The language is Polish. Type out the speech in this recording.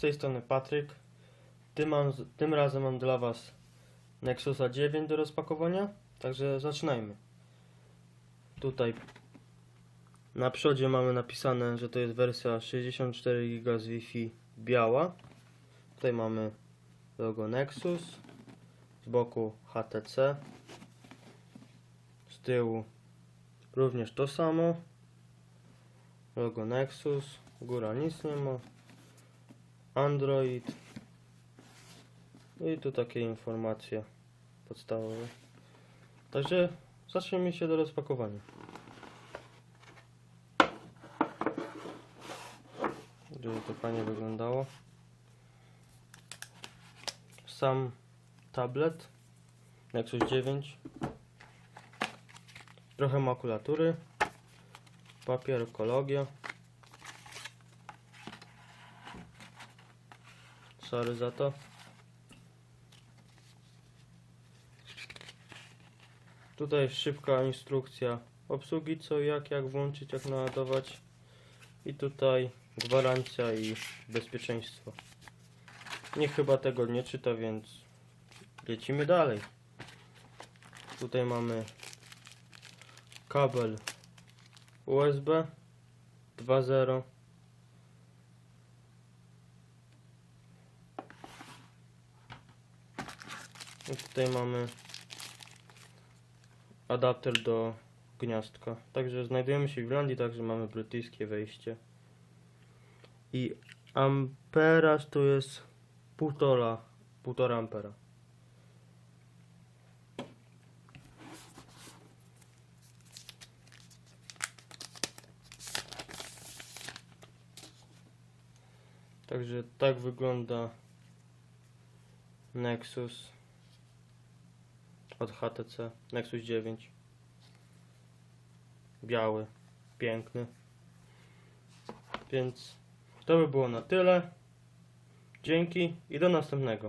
tej strony Patryk. Tym, mam, tym razem mam dla Was Nexusa 9 do rozpakowania, także zaczynajmy. Tutaj na przodzie mamy napisane, że to jest wersja 64 GB z Wi-Fi biała. Tutaj mamy logo Nexus, z boku HTC, z tyłu również to samo, logo Nexus, góra nic nie ma, Android i tu takie informacje podstawowe. Także zacznijmy się do rozpakowania. Żeby to fajnie wyglądało. Sam tablet Nexus 9 trochę makulatury papier, ekologia sorry za to. Tutaj szybka instrukcja. Obsługi co jak, jak włączyć, jak naładować. I tutaj gwarancja i bezpieczeństwo. Nikt chyba tego nie czyta, więc lecimy dalej. Tutaj mamy kabel USB 2.0 i tutaj mamy adapter do gniazdka. Także znajdujemy się w Irlandii, także mamy brytyjskie wejście. I amperaj to jest półtora, półtora ampera. Także tak wygląda Nexus od HTC, Nexus 9. Biały, piękny. Więc to by było na tyle. Dzięki i do następnego.